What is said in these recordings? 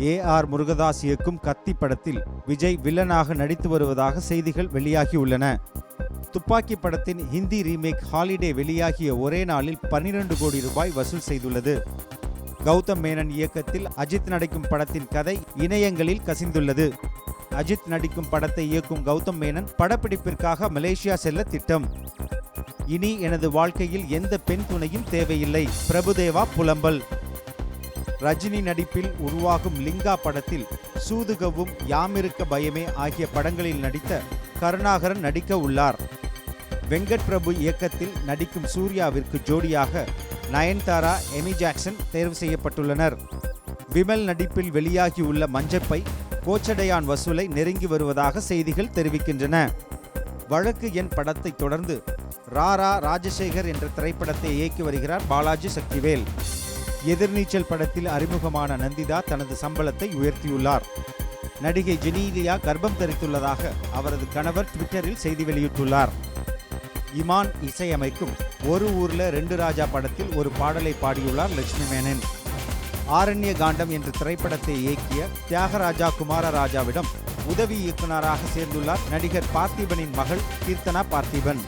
A R Murugadoss இயக்கும் கத்தி படத்தில் விஜய் வில்லனாக நடித்து வருவதாக செய்திகள் வெளியாகியுள்ளன துப்பாக்கி படத்தின் ஹிந்தி ரீமேக் ஹாலிடே வெளியாகிய ஒரே நாளில் 12 கோடி ரூபாய் வசூல் செய்துள்ளது. கௌதம் மேனன் இயக்கத்தில் அஜித் நடிக்கும் படத்தின் கதை இணையங்களில் கசிந்துள்ளது. அஜித் நடிக்கும் படத்தை இயக்கும் கௌதம் மேனன் படப்பிடிப்பிற்காக மலேசியா செல்ல திட்டம். இனி எனது வாழ்க்கையில் எந்த பெண் துணையும் தேவையில்லை. பிரபுதேவா புலம்பல். ரஜினி நடிப்பில் உருவாகும் லிங்கா படத்தில் சூதுகவும் யாமிருக்க பயமே ஆகிய படங்களில் நடித்த கருணாகரன் நடிக்க உள்ளார். வெங்கட் பிரபு இயக்கத்தில் நடிக்கும் சூர்யாவிற்கு ஜோடியாக நயன்தாரா எமி ஜாக்சன் தேர்வு செய்யப்பட்டுள்ளனர். விமல் நடிப்பில் வெளியாகியுள்ள மஞ்சப்பை கோச்சடையான் வசூலை நெருங்கி வருவதாக செய்திகள் தெரிவிக்கின்றன. வழக்கு என் படத்தை தொடர்ந்து ராரா ராஜசேகர் என்ற திரைப்படத்தை இயக்கி வருகிறார் பாலாஜி சக்திவேல். எதிர்நீச்சல் படத்தில் அறிமுகமான நந்திதா தனது சம்பளத்தை உயர்த்தியுள்ளார். நடிகை ஜெனீலியா கர்ப்பம் தரித்துள்ளதாக அவரது கணவர் ட்விட்டரில் செய்தி வெளியிட்டுள்ளார். இமான் இசையமைக்கும் ஒரு ஊர்ல ரெண்டு ராஜா படத்தில் ஒரு பாடலை பாடியுள்ளார் லட்சுமி மேனன். ஆரண்ய காண்டம் என்ற திரைப்படத்தை இயக்கிய தியாகராஜா குமாரராஜாவிடம் உதவி இயக்குனராக சேர்ந்துள்ளார் நடிகர் பார்த்திபனின் மகள் கீர்த்தனா பார்த்திபன்.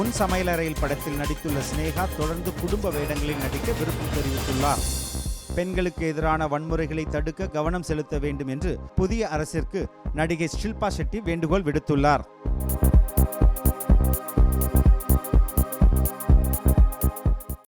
உன் சமையலறையில் படத்தில் நடித்துள்ள சினேகா தொடர்ந்து குடும்ப வேடங்களில் நடிக்க விருப்பம் தெரிவித்துள்ளார். பெண்களுக்கு எதிரான வன்முறைகளை தடுக்க கவனம் செலுத்த வேண்டும் என்று புதிய அரசிற்கு நடிகை ஷில்பா ஷெட்டி வேண்டுகோள் விடுத்துள்ளார்.